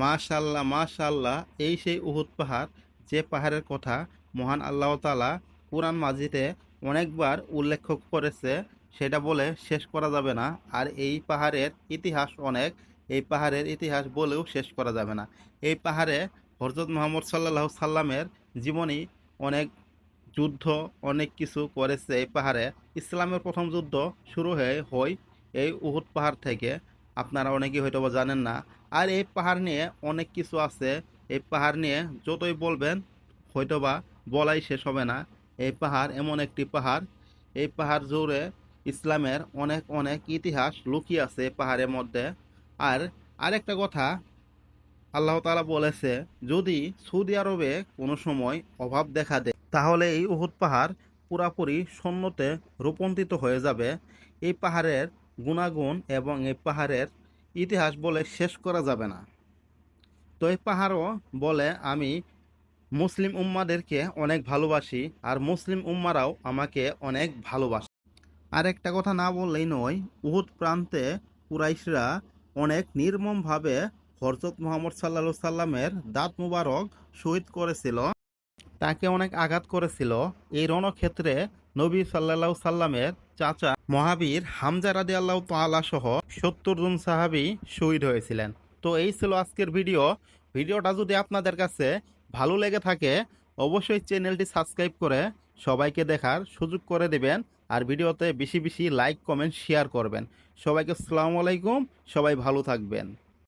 মাশাল্লাহ মাশাল্লাহ, এই সেই উহুদ পাহাড়, যে পাহাড়ের কথা মহান আল্লাহ তালা কুরআন মাজিদে অনেকবার উল্লেখ করেছে, সেটা বলে শেষ করা যাবে না। আর এই পাহাড়ের ইতিহাস অনেক, এই পাহাড়ের ইতিহাস বলেও শেষ করা যাবে না। এই পাহাড়ে হজরত মোহাম্মদ সাল্লাহ সাল্লামের জীবনী অনেক যুদ্ধ, অনেক কিছু করেছে এই পাহাড়ে। ইসলামের প্রথম যুদ্ধ শুরু হয়ে হয় এই উহুদ পাহাড় থেকে। আপনারা অনেকেই হয়তো বা জানেন না। আর এই পাহাড় নিয়ে অনেক কিছু আছে। এই পাহাড় নিয়ে যতই বলবেন, হয়তোবা বলাই শেষ হবে না। এই পাহাড় এমন একটি পাহাড়। এই পাহাড় জুড়ে ইসলামের অনেক অনেক ইতিহাস লুকিয়ে আছে পাহাড়ের মধ্যে। আর আরেকটা কথা, আল্লাহ তাআলা বলেছে, যদি সৌদি আরবে কোনো সময় অভাব দেখা দেয়, তাহলে এই উহুদ পাহাড় পুরাপুরি শূন্যতে রূপান্তরিত হয়ে যাবে। এই পাহাড়ের গুণাগুণ এবং এই পাহাড়ের ইতিহাস বলে শেষ করা যাবে না। তো এই পাহাড়ও বলে, আমি মুসলিম উম্মাদেরকে অনেক ভালোবাসি আর মুসলিম উম্মারাও আমাকে অনেক ভালোবাসে। আর একটা কথা না বললেই নয়, উহুদ প্রান্তে কুরাইশরা অনেক নির্মমভাবে হরজত মোহাম্মদ সাল্লা সাল্লামের দাঁত মুবারক শহীদ করেছিল, তাকে অনেক আঘাত করেছিল। এই রণক্ষেত্রে নবী সাল্লাহ সাল্লামের চাচা মহাবীর হামজা রাদি আল্লাহ তালা সহ সত্তর জন সাহাবি শহীদ হয়েছিলেন। তো এই ছিল আজকের ভিডিও। ভিডিওটা যদি আপনাদের কাছে ভালো লেগে থাকে, অবশ্যই চ্যানেলটি সাবস্ক্রাইব করে সবাইকে দেখার সুযোগ করে দেবেন আর ভিডিওতে বেশি বেশি লাইক, কমেন্ট, শেয়ার করবেন। সবাইকে আসসালামু আলাইকুম। সবাই ভালো থাকবেন।